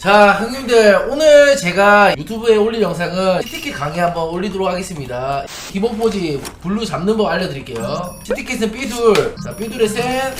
자 형님들 오늘 제가 유튜브에 올릴 영상은 치티켓 강의 한번 올리도록 하겠습니다. 기본 포지 블루 잡는 법 알려드릴게요. 치티켓은 B둘. 자 B둘에 셋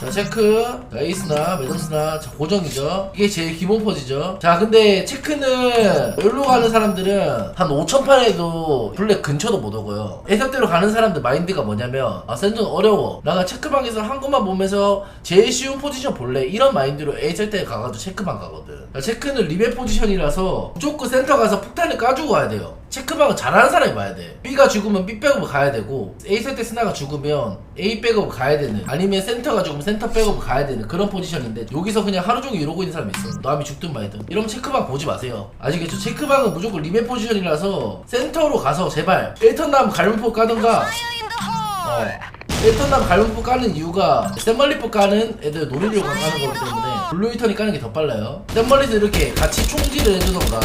자, 체크, 자, 에이스나, 매점스나, 자, 고정이죠. 이게 제일 기본 포지죠. 자, 근데 체크는, 여기로 가는 사람들은 한 5천판에도 블랙 근처도 못 오고요. 애석대로 가는 사람들 마인드가 뭐냐면, 아, 센전 어려워. 나가 체크방에서 한 것만 보면서 제일 쉬운 포지션 볼래. 이런 마인드로 에이셀 가가지고 체크방 가거든. 자, 체크는 리베 포지션이라서 무조건 센터 가서 폭탄을 까주고 가야 돼요. 체크방은 잘하는 사람이 봐야 돼. B가 죽으면 B 백업을 가야 되고 A 세트 스나가 죽으면 A 백업을 가야 되는 아니면 센터가 죽으면 센터 백업을 가야 되는 그런 포지션인데 여기서 그냥 하루 종일 이러고 있는 사람이 있어. 남이 죽든 말든. 이러면 체크방 보지 마세요. 아시겠죠? 체크방은 무조건 리메 포지션이라서 센터로 가서 제발 1턴 나면 갈문포 까든가 어. 1턴 나면 갈문포 까는 이유가 샌멀리포 까는 애들 노리려고 까는 거기 때문에 블루이턴이 까는 게 더 빨라요. 샌멀리도 이렇게 같이 총질을 해주던가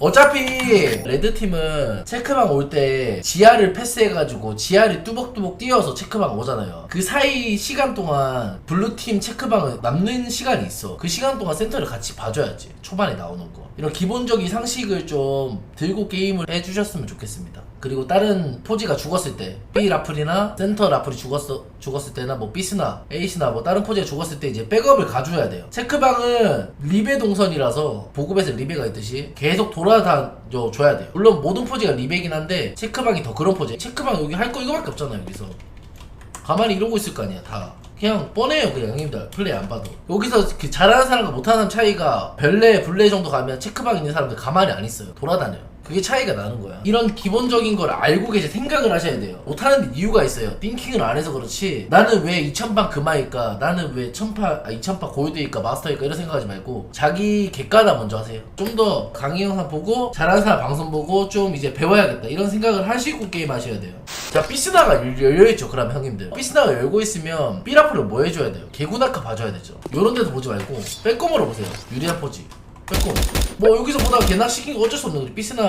어차피 레드팀은 체크방 올 때 지하를 패스해가지고 지하를 뚜벅뚜벅 뛰어서 체크방 오잖아요. 그 사이 시간 동안 블루팀 체크방은 남는 시간이 있어. 그 시간 동안 센터를 같이 봐줘야지. 초반에 나오는 거. 이런 기본적인 상식을 좀 들고 게임을 해주셨으면 좋겠습니다 그리고 다른 포지가 죽었을 때 B 라플이나 센터 라플이 죽었어 죽었을 때나 뭐 B스나 A스나 뭐 다른 포지가 죽었을 때 이제 백업을 가줘야 돼요. 체크방은 리베 동선이라서 보급에서 리베가 있듯이 계속 돌아다녀 줘야 돼요. 물론 모든 포지가 리베긴 한데 체크방이 더 그런 포지. 체크방 여기 할 거 이거밖에 없잖아요 여기서. 가만히 이러고 있을 거 아니야 다. 그냥 뻔해요 그냥 형님들 플레이 안 봐도 여기서 그 잘하는 사람과 못하는 사람 차이가 별내 불내 정도 가면 체크방 있는 사람들 가만히 안 있어요 돌아다녀요 그게 차이가 나는 거야. 이런 기본적인 걸 알고 계셔 생각을 하셔야 돼요. 못하는 데 이유가 있어요. 띵킹을 안 해서 그렇지 나는 왜 2000판 금화일까? 나는 왜 1000판 아 2000판 골드일까? 마스터일까? 이런 생각하지 말고 자기 객관화 먼저 하세요. 좀 더 강의 영상 보고 잘하는 사람 방송 보고 좀 이제 배워야겠다. 이런 생각을 하시고 게임 하셔야 돼요. 자 삐스나가 열- 열려있죠 그럼 형님들. 삐스나가 열고 있으면 삐라프를 뭐 해줘야 돼요? 개구나카 봐줘야 되죠. 요런 데도 보지 말고 빼꼼으로 보세요. 유리한 포지 빼꼼 뭐 여기서 보다가 개낙 시킨 거 어쩔 수 없는 거지. 삐스나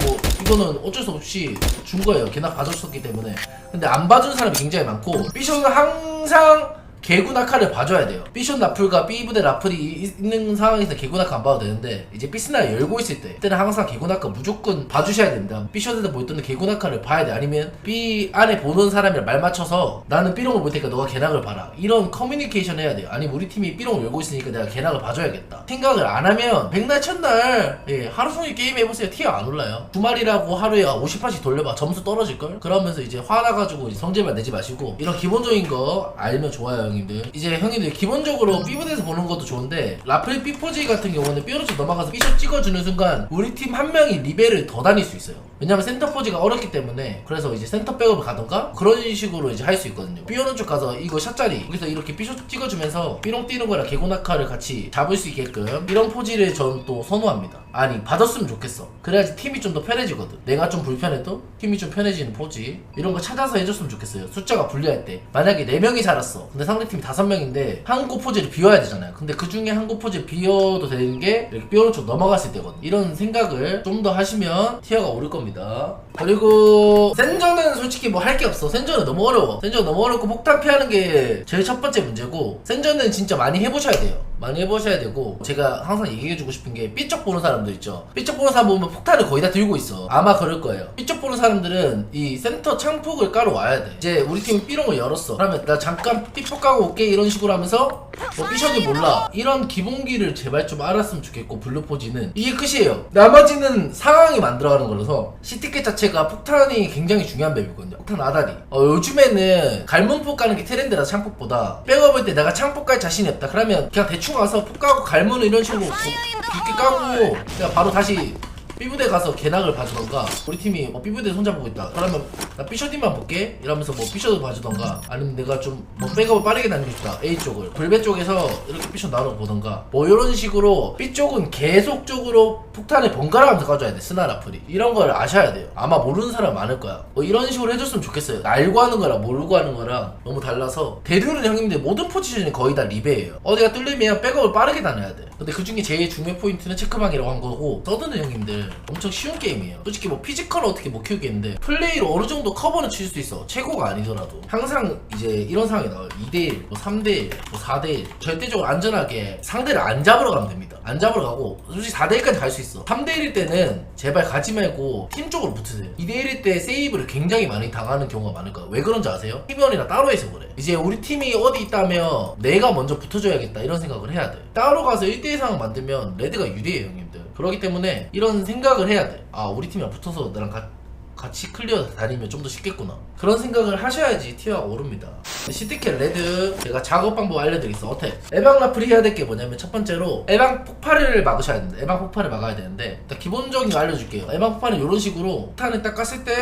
뭐 이거는 어쩔 수 없이 준 거예요. 개낙 봐줬었기 때문에. 근데 안 봐준 사람이 굉장히 많고. 삐쇼는 항상 개구나카를 봐줘야 돼요. 삐션 라플과 B부대 라플이 이- 있는 상황에서 개구나카 안 봐도 되는데 이제 삐스나 열고 있을 때 그때는 항상 개구나카 무조건 봐주셔야 됩니다. 삐션에서 보였던 개구나카를 봐야 돼. 아니면 B 안에 보는 사람이랑 말 맞춰서 나는 B롱을 볼 테니까 너가 개낙을 봐라. 이런 커뮤니케이션 해야 돼요. 아니면 우리 팀이 B롱을 열고 있으니까 내가 개낙을 봐줘야겠다. 생각을 안 하면 백날 첫날 예, 하루 종일 게임 해보세요. 티어 안 올라요. 주말이라고 하루에 50판씩 돌려봐. 점수 떨어질걸? 그러면서 이제 화나가지고 성질만 내지 마시고 이런 기본적인 거 알면 좋아요 형님들. 이제 형님들 기본적으로 B부대에서 보는 것도 좋은데 라플 B포지 같은 경우는 B로ച്ച് 넘어가서 B쇼 찍어주는 순간 우리 팀 한 명이 리베를 더 다닐 수 있어요. 왜냐면 센터 포지가 어렵기 때문에 그래서 이제 센터 백업을 가던가 그런 식으로 이제 할 수 있거든요. B 오른쪽 가서 이거 샷자리 여기서 이렇게 B쇼 찍어주면서 B롱 뛰는 거랑 개고나카를 같이 잡을 수 있게끔 이런 포지를 전또 선호합니다 아니 받았으면 좋겠어. 그래야지 팀이 좀 더 편해지거든. 내가 좀 불편해도 팀이 좀 편해지는 포지. 이런 거 찾아서 해줬으면 좋겠어요. 숫자가 불리할 때 만약에 4명이 살았어. 근데 상대팀이 5명인데 한 곳 포지를 비워야 되잖아요. 근데 그 중에 한 곳 포지를 비워도 되는 게 이렇게 삐 오른쪽 넘어갔을 때거든. 이런 생각을 좀 더 하시면 티어가 오를 겁니다. 그리고 센전은 솔직히 뭐 할 게 없어. 센전은 너무 어려워. 센전 너무 어렵고 폭탄 피하는 게 제일 첫 번째 문제고 센전은 진짜 많이 해보셔야 돼요 많이 해보셔야 되고 제가 항상 얘기해주고 싶은 게 B쪽 보는 사람들 있죠. B쪽 보는 사람 보면 폭탄을 거의 다 들고 있어. 아마 그럴 거예요. B쪽 보는 사람들은 이 센터 창폭을 까러 와야 돼. 이제 우리 팀이 B롱을 열었어. 그러면 나 잠깐 B폭 까고 올게 이런 식으로 하면서 뭐 B션이 몰라. 이런 기본기를 제발 좀 알았으면 좋겠고 블루포지는. 이게 끝이에요. 나머지는 상황이 만들어가는 거라서 시티켓 자체가 폭탄이 굉장히 중요한 맵이거든요. 폭탄 아다리. 어, 요즘에는 갈문폭 가는 게 트렌드라 창폭보다 백업을 때 내가 창폭 깔 자신이 없다. 그러면 그냥 대충 와서 폭 까고 갈문을 이런 식으로 깊게 까고 그냥 바로 다시 B부대 가서 개낙을 봐주던가 우리 팀이 뭐 B부대 손잡고 있다. 그러면 나 B셔딘만 볼게. 이러면서 뭐 B셔도 봐주던가 아니면 내가 좀 뭐 백업을 빠르게 다니고 싶다. A 쪽을. 불배 쪽에서 이렇게 B셔 나눠 보던가. 뭐 이런 식으로 B 쪽은 계속적으로 폭탄을 번갈아 가면서 가져야 돼. 스나 라플이. 이런 걸 아셔야 돼요. 아마 모르는 사람 많을 거야. 뭐 이런 식으로 해줬으면 좋겠어요. 알고 하는 거랑 모르고 하는 거랑 너무 달라서 대륙은 형님들 모든 포지션이 거의 다 리베예요. 어디가 뚫리면 백업을 빠르게 다녀야 돼. 근데 그 중에 제일 중요 포인트는 체크방이라고 한 거고 서든은 형님들 형님들 엄청 쉬운 게임이에요. 솔직히 뭐 피지컬은 어떻게 못 키우겠는데 플레이로 어느 정도 커버는 칠 수 있어. 최고가 아니더라도. 항상 이제 이런 상황이 나와요. 2대1 뭐 3대1 뭐 4대1 절대적으로 안전하게 상대를 안 잡으러 가면 됩니다. 안 잡으러 가고 솔직히 4대1까지 갈 수 있어. 3대1일 때는 제발 가지 말고 팀 쪽으로 붙으세요. 2대1일 때 세이브를 굉장히 많이 당하는 경우가 많을 거야 왜 그런지 아세요? 팀원이랑 따로 해서 그래. 이제 우리 팀이 어디 있다면 내가 먼저 붙어줘야겠다 이런 생각을 해야 돼. 따로 가서 1대1 상황 만들면 레드가 유리해요 형님들 그렇기 때문에 이런 생각을 해야 돼 아 우리 팀이랑 붙어서 나랑 가, 같이 클리어 다니면 좀 더 쉽겠구나. 그런 생각을 하셔야지 티어가 오릅니다. 시티켓 레드 제가 작업 방법 알려드리겠어 어때? 에방 라플이 해야 될 게 뭐냐면 첫 번째로 에방 폭발을 막으셔야 된다. 에방 폭발을 막아야 되는데 일단 기본적인 거 알려줄게요. 에방 폭발은 이런 식으로 폭탄을 딱 깠을 때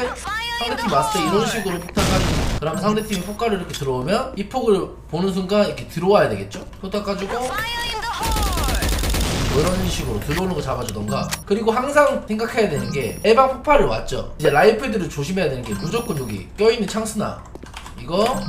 상대팀 때 이런 식으로 폭탄 까지고 그러면 상대팀이 폭발을 이렇게 들어오면 이 폭을 보는 순간 이렇게 들어와야 되겠죠? 폭탄 까지고 뭐 이런 식으로 들어오는 거 잡아주던가. 그리고 항상 생각해야 되는 게 에방 폭발을 왔죠. 이제 라이플들을 조심해야 되는 게 무조건 여기 껴있는 창스나 이거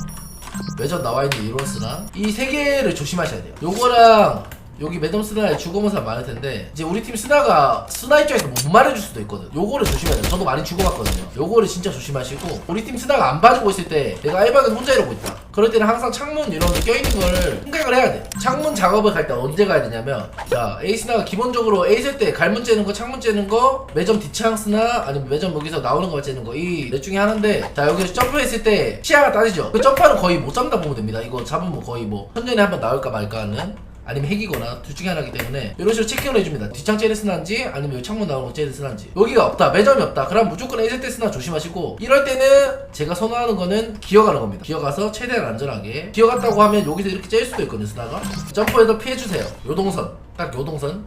외전 나와있는 이론스나 이 세 개를 조심하셔야 돼요. 요거랑 여기 매점 스나에 죽어본 사람 많을 텐데 이제 우리 팀 스나가 스나 입장에서 못 말해줄 수도 있거든. 요거를 조심해야 돼요 저도 많이 죽어봤거든요. 요거를 진짜 조심하시고 우리 팀 스나가 안 봐주고 있을 때 내가 알바는 혼자 이러고 있다. 그럴 때는 항상 창문 이런 데 껴있는 걸 생각을 해야 돼. 창문 작업을 갈 때 언제 가야 되냐면 자 A 스나가 기본적으로 A 쓸때 갈문 째는 거 창문 째는 거 매점 뒷창 스나 아니면 매점 여기서 나오는 거 째는 거 이 넷 중에 하나인데 자 여기서 점프했을 때 시야가 따지죠? 그 점프는 거의 못 잡는다 보면 됩니다. 이거 잡으면 거의 뭐 천년에 한 번 나올까 말까 하는 아니면 핵이거나 둘 중에 하나이기 때문에 이런 식으로 체킹을 해줍니다. 뒷창 째를 쓰는지 아니면 여기 창문 나오는 거 째를 쓰는지 여기가 없다 매점이 없다 그럼 무조건 에이셀 때 쓰나 조심하시고 이럴 때는 제가 선호하는 거는 기어가는 겁니다. 기어가서 최대한 안전하게 기어갔다고 하면 여기서 이렇게 째일 수도 있거든요 스나가 점프해서 피해주세요. 요동선 딱 요동선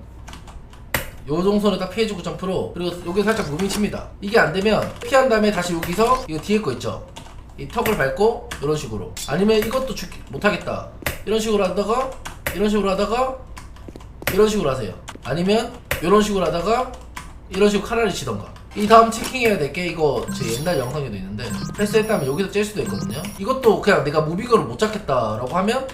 요동선을 딱 피해주고 점프로 그리고 여기 살짝 무빙 칩니다. 이게 안 되면 피한 다음에 다시 여기서 이거 뒤에 거 있죠. 이 턱을 밟고 이런 식으로 아니면 이것도 죽 못하겠다 이런 식으로 하다가 이런 식으로 하다가 이런 식으로 하세요. 아니면 이런 식으로 하다가 이런 식으로 카라를 치던가. 이 다음 체킹해야 될 게 이거 제 옛날 영상에도 있는데 패스했다면 여기서 짤 수도 있거든요. 이것도 그냥 내가 무빙으로 못 잡겠다라고 하면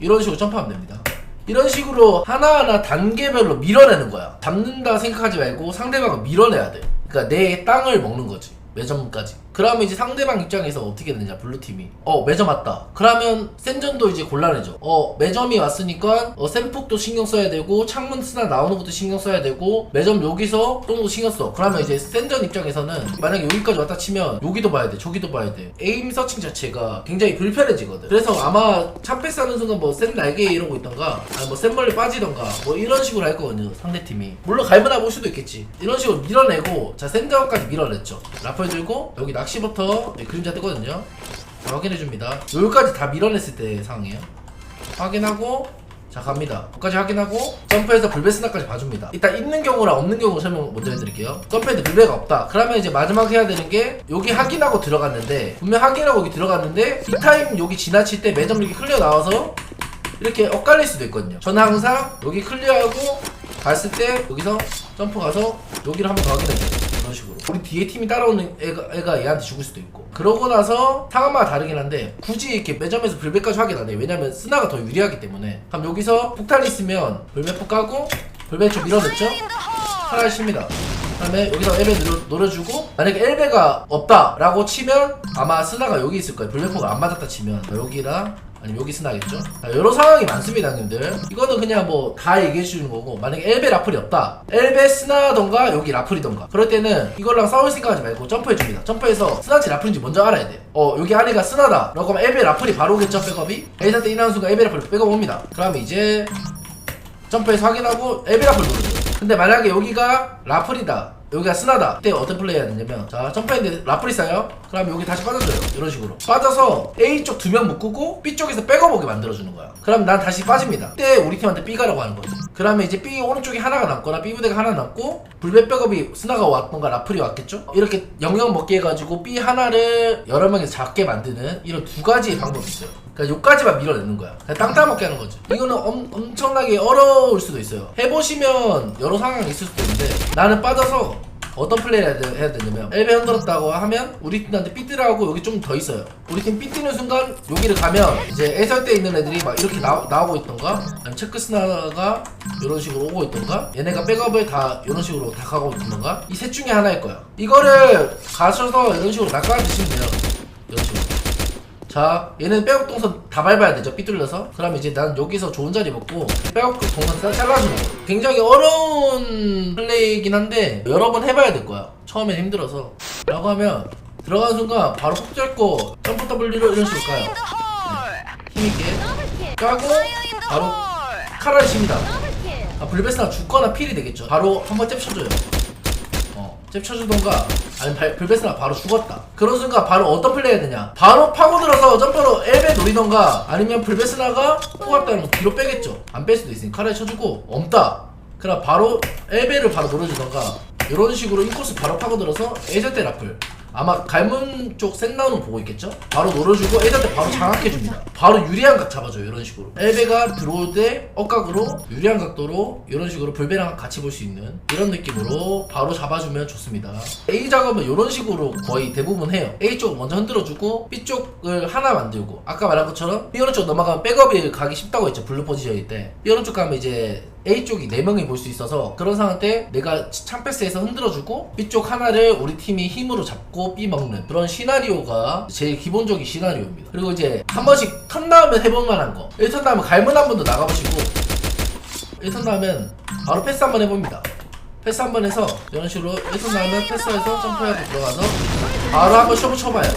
이런 식으로 점프하면 됩니다. 이런 식으로 하나하나 단계별로 밀어내는 거야. 잡는다 생각하지 말고 상대방을 밀어내야 돼. 그러니까 내 땅을 먹는 거지. 매점까지 그러면 이제 상대방 입장에서 어떻게 되느냐 블루팀이. 어 매점 왔다. 그러면 센전도 이제 곤란해져. 어 매점이 왔으니까 어 센폭도 신경 써야 되고 창문 스나 나오는 것도 신경 써야 되고 매점 여기서 또 신경 써. 그러면 이제 센전 입장에서는 만약에 여기까지 왔다 치면 여기도 봐야 돼 저기도 봐야 돼. 에임 서칭 자체가 굉장히 불편해지거든. 그래서 아마 참패스 하는 순간 뭐 센 날개 이러고 있던가 아니 뭐센 멀리 빠지던가 뭐 이런 식으로 할 거거든요 상대팀이. 물론 갈무나 볼 수도 있겠지. 이런 식으로 밀어내고 자 센전까지 밀어냈죠. 라플 들고 여기 낚시부터 네, 그림자 뜨거든요. 자, 확인해줍니다. 여기까지 다 밀어냈을 때 상황이에요. 확인하고 자 갑니다. 여기까지 확인하고 점프해서 불베스나까지 봐줍니다. 일단 있는 경우랑 없는 경우 설명 먼저 해드릴게요. 점프해도 불베가 없다. 그러면 이제 마지막 해야 되는 게 여기 확인하고 들어갔는데 분명 확인하고 여기 들어갔는데 이 타임 여기 지나칠 때 매점 이렇게 클리어 나와서 이렇게 엇갈릴 수도 있거든요. 저는 항상 여기 클리어하고 갔을 때 여기서 점프 가서 여기를 한번 더 확인해줘요 우리 뒤에 팀이 따라오는 애가, 애가 얘한테 죽을 수도 있고. 그러고 나서 상황마다 다르긴 한데 굳이 이렇게 매점에서 불배까지 안 해요 왜냐면 스나가 더 유리하기 때문에. 그럼 여기서 폭탄이 있으면 불배폭 까고 불배 좀 밀어넣죠? 하나를 칩니다. 그다음에 여기서 엘베 노려, 노려주고 만약에 엘베가 없다라고 치면 아마 스나가 여기 있을 거예요. 불배폭을 안 맞았다 치면. 여기랑 아니면 여기 스나겠죠? 자, 여러 상황이 많습니다, 형님들. 이거는 그냥 뭐 다 얘기해 주는 거고, 만약에 엘베 라플이 없다. 엘베 스나던가 여기 라플이던가. 그럴 때는 이걸랑 싸울 생각하지 말고 점프해 줍니다. 점프해서 스나인지 라플인지 먼저 알아야 돼. 어, 여기 안에가 스나다. 라고 하면 엘베 라플이 바로 오겠죠, 백업이? 에이사 때 일어나는 순간 엘베 라플 백업 옵니다. 그러면 이제 점프해서 확인하고 엘베 라플 누르죠. 근데 만약에 여기가 라플이다. 여기가 스나다. 그때 어떤 플레이 해야 되냐면 자 점프했는데 라플이 쌓여. 그럼 여기 다시 빠져줘요. 이런 식으로. 빠져서 A 쪽 두 명 묶고 B 쪽에서 백업 오게 만들어주는 거야. 그럼 난 다시 빠집니다. 그때 우리 팀한테 B 가라고 하는 거지. 그러면 이제 B 오른쪽에 하나가 남거나 B 부대가 하나 남고 불배 백업이 스나가 왔던가 라플이 왔겠죠? 이렇게 영역 먹게 해가지고 B 하나를 여러 명이서 작게 만드는 이런 두 가지의 방법이 있어요. 그러니까 요까지만 밀어내는 거야. 그냥 땅 따먹게 하는 거지. 이거는 엄, 엄청나게 어려울 수도 있어요. 해보시면 여러 상황이 있을 수도 있는데 나는 빠져서 어떤 플레이를 해야, 되, 해야 되냐면 엘베 흔들었다고 하면 우리 팀한테 삐뚤하고 여기 좀 더 있어요. 우리 팀 삐뚤는 순간 여기를 가면 이제 애설대 있는 애들이 막 이렇게 나, 나오고 있던가? 아니면 체크스나가 이런 식으로 오고 있던가? 얘네가 백업을 다 이런 식으로 다 가고 있던가? 이 셋 중에 하나일 거야. 이거를 가셔서 이런 식으로 낚아 드시면 돼요. 이런 식으로 자 얘는 백업 동선 다 밟아야 되죠 삐뚤려서? 그러면 이제 난 여기서 좋은 자리 먹고 백업 동선 잘- 잘라주는 거 굉장히 어려운 플레이이긴 한데 여러 번 해봐야 될 거야. 처음엔 힘들어서. 라고 하면 들어가는 순간 바로 폭 짧고 점프 W로 이런 식으로 가요. 힘있게. 까고 바로 칼을 칩니다. 아 불베스나 죽거나 필이 되겠죠. 바로 한번 잽 쳐줘요. 어, 잽 쳐주던가 아니면 발- 불베스나 바로 죽었다. 그런 순간 바로 어떤 플레이 해야 되냐? 바로 파고들어서 점퍼로 엘베 노리던가 아니면 불베스나가 포갔다는 뒤로 빼겠죠. 안 뺄 수도 있으니 칼을 쳐주고 없다. 그럼 바로 엘베를 바로 노려주던가 이런 식으로 인코스 바로 파고들어서 에이저대 라플 아마 갈문 쪽 센나우는 보고 있겠죠? 바로 노려주고 에이저대 바로 장악해줍니다. 바로 유리한 각 잡아줘요 이런 식으로. 엘베가 들어올 때 억각으로 유리한 각도로 이런 식으로 불베랑 같이 볼 수 있는 이런 느낌으로 바로 잡아주면 좋습니다. A 작업은 이런 식으로 거의 대부분 해요. A 쪽 먼저 흔들어주고 B 쪽을 하나 만들고 아까 말한 것처럼 B 오른쪽 넘어가면 백업이 가기 쉽다고 했죠 블루 포지션일 때. B 오른쪽 가면 이제 A 쪽이 4명이 볼 수 있어서 그런 상황 때 내가 참패스에서 흔들어주고 B 쪽 하나를 우리 팀이 힘으로 잡고 B 먹는 그런 시나리오가 제일 기본적인 시나리오입니다. 그리고 이제 한 번씩 턴 나오면 해볼 만한 거. 1턴 나오면 갈문 한번더 나가보시고 1턴 나오면 바로 패스 한 번 해봅니다. 패스 한 번 해서 이런 식으로 1턴 나오면 패스해서 점프하고 들어가서 바로 한번 쇼부 쳐봐요.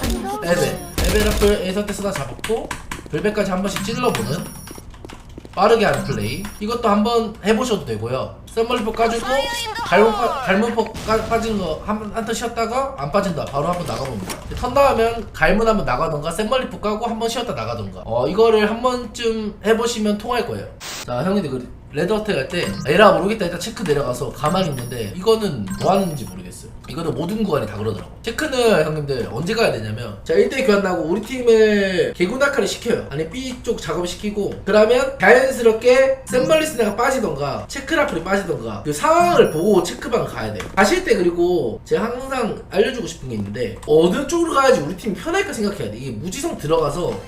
에베. 에베라플 A선 패스다 잡았고 불배까지 한 번씩 찔러보는 빠르게 하는 플레이 이것도 한번 해보셔도 되고요 썸머리포 까주고 파- 갈문포 까- 빠지는 거한 한 턴 쉬었다가 안 빠진다. 바로 한번 나가봅니다. 턴 나오면 갈문 한번 나가던가 샘멀리포 까고 한 번 쉬었다 나가던가. 어 이거를 한 번쯤 해보시면 통할 거예요. 자 형님들 그 레드어택 할때 에라 모르겠다 일단 체크 내려가서 가만히 있는데 이거는 뭐 하는지 모르겠어요 이거는 모든 구간이 다 그러더라고. 체크는 형님들 언제 가야 되냐면 자 1대1 교환 나고 우리 팀을 개구나카를 시켜요. 아니 B 쪽 작업 시키고 그러면 자연스럽게 샘멀리스네가 빠지던가 체크라플이 빠지던가 그 상황을 보고 체크방 가야 돼 가실 때 그리고 제가 항상 알려주고 싶은 게 있는데 어느 쪽으로 가야지 우리 팀이 편할까 생각해야 돼. 이게 무지성 들어가서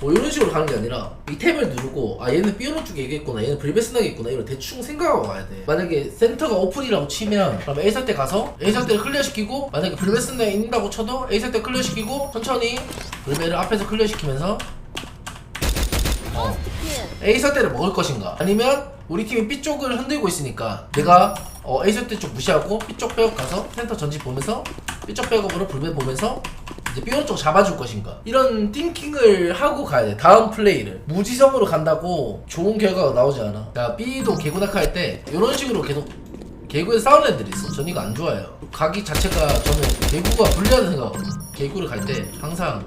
뭐 이런 식으로 가는 게 아니라 이 탭을 누르고 아 얘는 삐오노 쪽에 있겠구나 얘는 불베스나게 있구나 이걸 대충 생각하고 가야 돼. 만약에 센터가 오픈이라고 치면 그럼 A설 때 가서 A설 때를 클리어시키고 만약에 불베스나에 있는다고 쳐도 A설 때 클리어시키고 천천히 불베를 앞에서 클리어시키면서 어 A설 때를 먹을 것인가? 아니면 우리 팀이 B 쪽을 흔들고 있으니까 내가 어, A설 때쪽 무시하고 B 쪽 백업 가서 센터 전지 보면서 B 쪽 백업으로 불배 보면서 이제 B 오른쪽 잡아줄 것인가? 이런 띵킹을 하고 가야 돼. 다음 플레이를. 무지성으로 간다고 좋은 결과가 나오지 않아. 자 B도 개구낙하 할때 이런 식으로 계속 개구에서 싸우는 애들이 있어. 전 이거 안 좋아해요. 가기 자체가 저는 개구가 불리하다는 생각하거든요. 개구를 갈 때 항상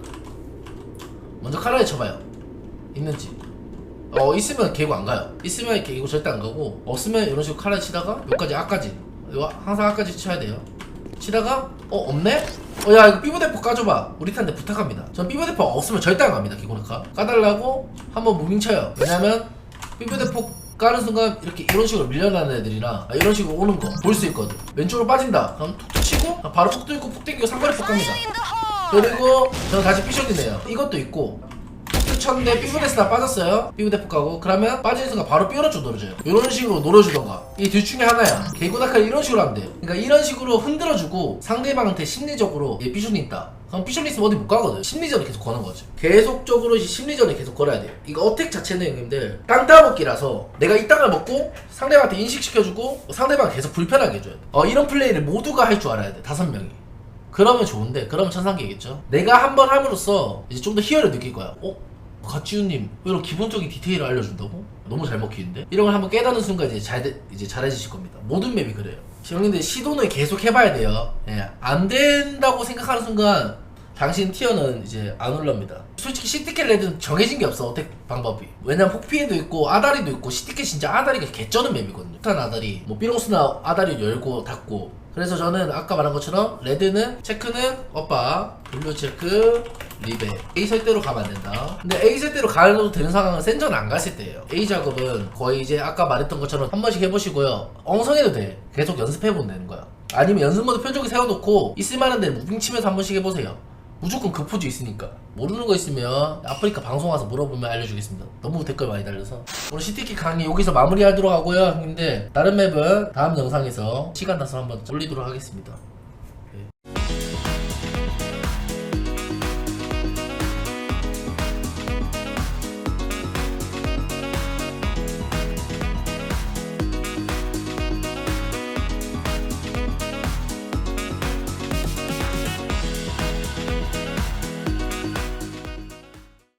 먼저 카라에 쳐봐요. 있는지. 어 있으면 개구 안 가요. 있으면 개구 절대 안 가고 없으면 이런 식으로 카라에 치다가 여기까지 아까지. 이거 항상 아까지 쳐야 돼요. 치다가 어 없네? 어 야 이거 삐부대포 까줘봐. 우리 팀한테 부탁합니다. 전 삐부대포 없으면 절대 안 갑니다 기본카. 까달라고 한번 무빙 쳐요. 왜냐면 삐부대포 까는 순간 이렇게 이런 식으로 밀려나는 애들이나 아, 이런 식으로 오는 거 볼 수 있거든. 왼쪽으로 빠진다. 그럼 툭툭 치고 아, 바로 폭 들고 폭 땡기고 상거리 폭 갑니다. 그리고 저는 다시 삐쇼이네요. 이것도 있고 폭 쳤는데 삐부데스나 빠졌어요. 삐부대포 까고. 그러면 빠지는 순간 바로 삐오른쪽 노려줘요 이런 식으로 노려주던가. 이 둘 중에 하나야. 개구다칼 이런 식으로 하면 돼요 그러니까 이런 식으로 흔들어주고 상대방한테 심리적으로 얘 삐쇼이 있다. 그럼 있으면 어디 못 가거든. 심리전을 계속 거는 거죠 계속적으로 이 심리전을 계속 걸어야 돼요 이거 어택 자체는 형님들 땅 따먹기라서 내가 이 땅을 먹고 상대방한테 인식시켜주고 상대방 계속 불편하게 해줘야 돼. 어, 이런 플레이를 모두가 할 줄 알아야 돼. 다섯 명이. 그러면 좋은데 그러면 천상계겠죠? 내가 한 번 함으로써 이제 좀 더 희열을 느낄 거야. 어? 가치우님 이런 기본적인 디테일을 알려준다고? 너무 잘 먹히는데? 이런 걸 한번 깨닫는 순간 이제 잘 돼- 이제 잘해지실 겁니다. 모든 맵이 그래요. 형님들 시도는 계속 해봐야 돼요. 예, 안 된다고 생각하는 순간 당신 티어는 이제 안 올라옵니다. 솔직히 시티켓 레드는 정해진 게 없어 어택 방법이. 왜냐면 폭피해도 있고 아다리도 있고 시티켓 진짜 아다리가 개쩌는 맵이거든요. 폭탄 아다리 뭐 삐롱스나 아다리 열고 닫고. 그래서 저는 아까 말한 것처럼 레드는 체크는 오빠 블루 체크 리베 A 설대로 가면 안 된다. 근데 A 설대로 가도 되는 상황은 센전 안 갔을 때예요. A 작업은 거의 이제 아까 말했던 것처럼 한 번씩 해보시고요. 엉성해도 돼. 계속 연습해보면 되는 거야. 아니면 연습 모드 표적을 세워놓고 있을만한 데 무빙 치면서 한 번씩 해보세요. 무조건 그 포즈 있으니까. 모르는 거 있으면 아프리카 방송 와서 물어보면 알려주겠습니다. 너무 댓글 많이 달려서. 오늘 시티키 강의 여기서 마무리하도록 하고요. 형님들 다른 맵은 다음 영상에서 시간 나서 한번 올리도록 하겠습니다